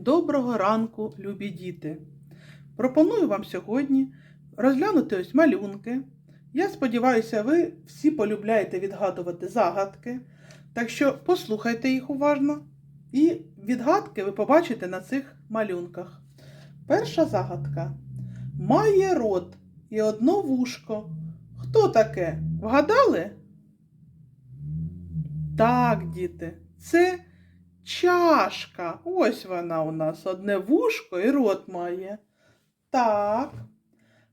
Доброго ранку, любі діти! Пропоную вам сьогодні розглянути ось малюнки. Я сподіваюся, ви всі полюбляєте відгадувати загадки. Так що послухайте їх уважно. І відгадки ви побачите на цих малюнках. Перша загадка. Має рот і одно вушко. Хто таке? Вгадали? Так, діти, це чашка. Ось вона у нас одне вушко і рот має. Так.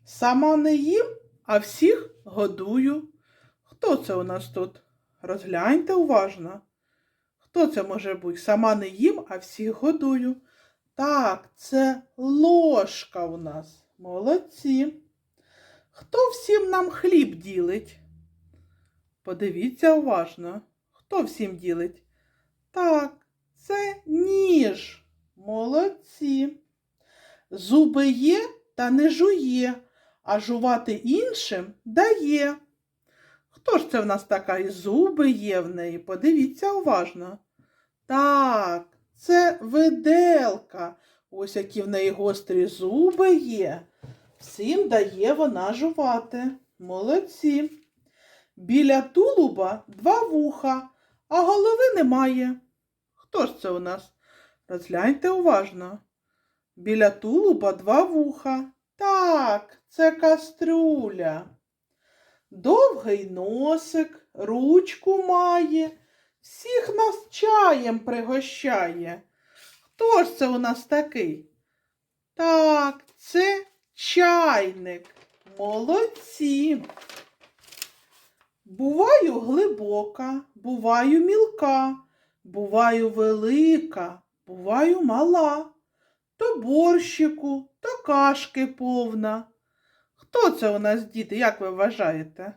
Сама не їм, а всіх годую. Хто це у нас тут? Розгляньте уважно. Хто це може бути? Сама не їм, а всіх годую. Так, це ложка у нас. Молодці. Хто всім нам хліб ділить? Подивіться уважно. Хто всім ділить? Так, це ніж. Молодці. Зуби є та не жує, а жувати іншим дає. Хто ж це в нас така і зуби є в неї? Подивіться уважно. Так, це виделка. Ось які в неї гострі зуби є. Всім дає вона жувати. Молодці. Біля тулуба два вуха, а голови немає. Хто ж це у нас? Розгляньте уважно. Біля тулуба два вуха. Так, це кастрюля. Довгий носик, ручку має, всіх нас чаєм пригощає. Хто ж це у нас такий? Так, це чайник. Молодці. Буваю глибока, буваю мілка, буваю велика, буваю мала. То борщику, то кашки повна. Хто це у нас, діти, як ви вважаєте?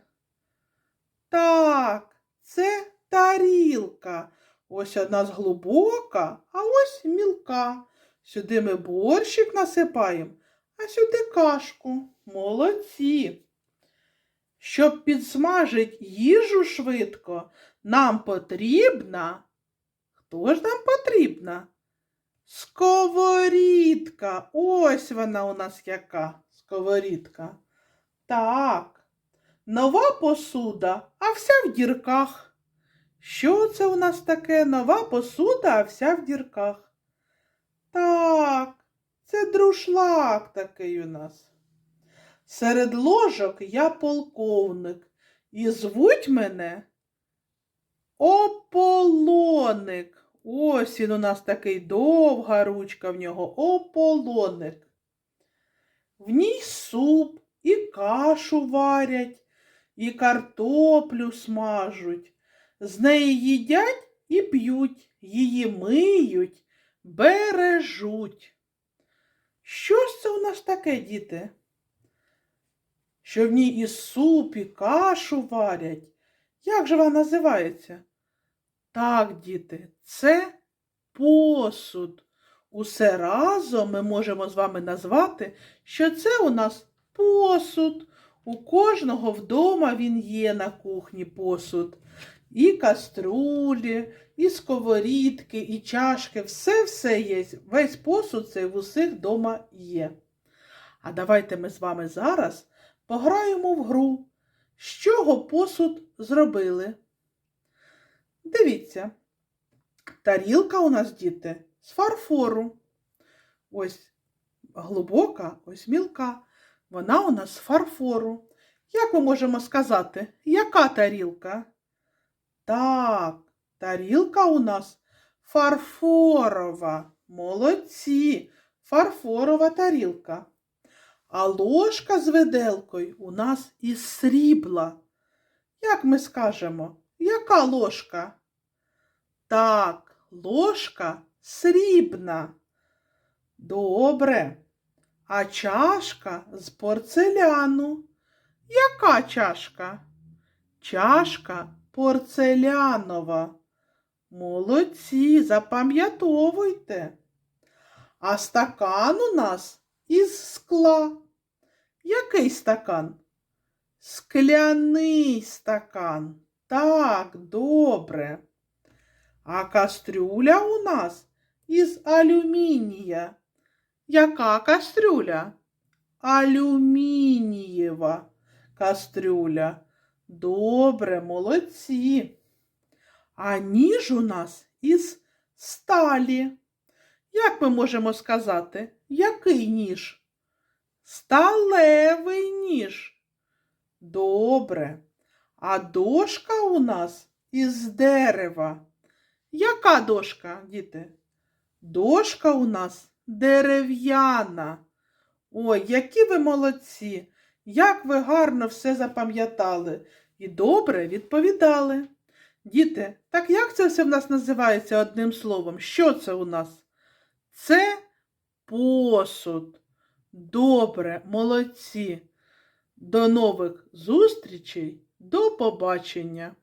Так, це тарілка. Ось одна з глибока, а ось мілка. Сюди ми борщик насипаємо, а сюди кашку. Молодці. Щоб підсмажить їжу швидко, нам потрібна. Хто ж нам потрібна? Сковорідка. Ось вона у нас яка сковорідка. Так, нова посуда, а вся в дірках. Що це у нас таке нова посуда, а вся в дірках? Так, це друшлак такий у нас. Серед ложок я полковник, і звуть мене Ополоник. Ось він у нас такий довга ручка в нього ополоник. В ній суп і кашу варять, і картоплю смажуть. З неї їдять і п'ють, її миють, бережуть. Що ж це у нас таке, діти? Що в ній і суп, і кашу варять. Як же вона називається? Так, діти, це посуд. Усе разом ми можемо з вами назвати, що це у нас посуд. У кожного вдома він є на кухні посуд. І каструлі, і сковорідки, і чашки, все-все є. Весь посуд цей в усіх вдома є. А давайте ми з вами зараз пограємо в гру. З чого посуд зробили? Дивіться, тарілка у нас, діти, з фарфору. Ось глибока, ось мілка. Вона у нас з фарфору. Як ми можемо сказати, яка тарілка? Так, тарілка у нас фарфорова. Молодці, фарфорова тарілка. А ложка з виделкою у нас із срібла. Як ми скажемо, яка ложка? Так, ложка срібна. Добре. А чашка з порцеляну. Яка чашка? Чашка порцелянова. Молодці, запам'ятовуйте. А стакан у нас із скла. Який стакан? Скляний стакан. Так, добре. А кастрюля у нас із алюмінія? Яка кастрюля? Алюмінієва кастрюля. Добре, молодці. А ніж у нас із сталі. Як ми можемо сказати, який ніж? Сталевий ніж. Добре. А дошка у нас із дерева. Яка дошка, діти? Дошка у нас дерев'яна. Ой, які ви молодці! Як ви гарно все запам'ятали і добре відповідали. Діти, так як це все в нас називається одним словом? Що це у нас? Це посуд. Добре, молодці. До нових зустрічей, до побачення!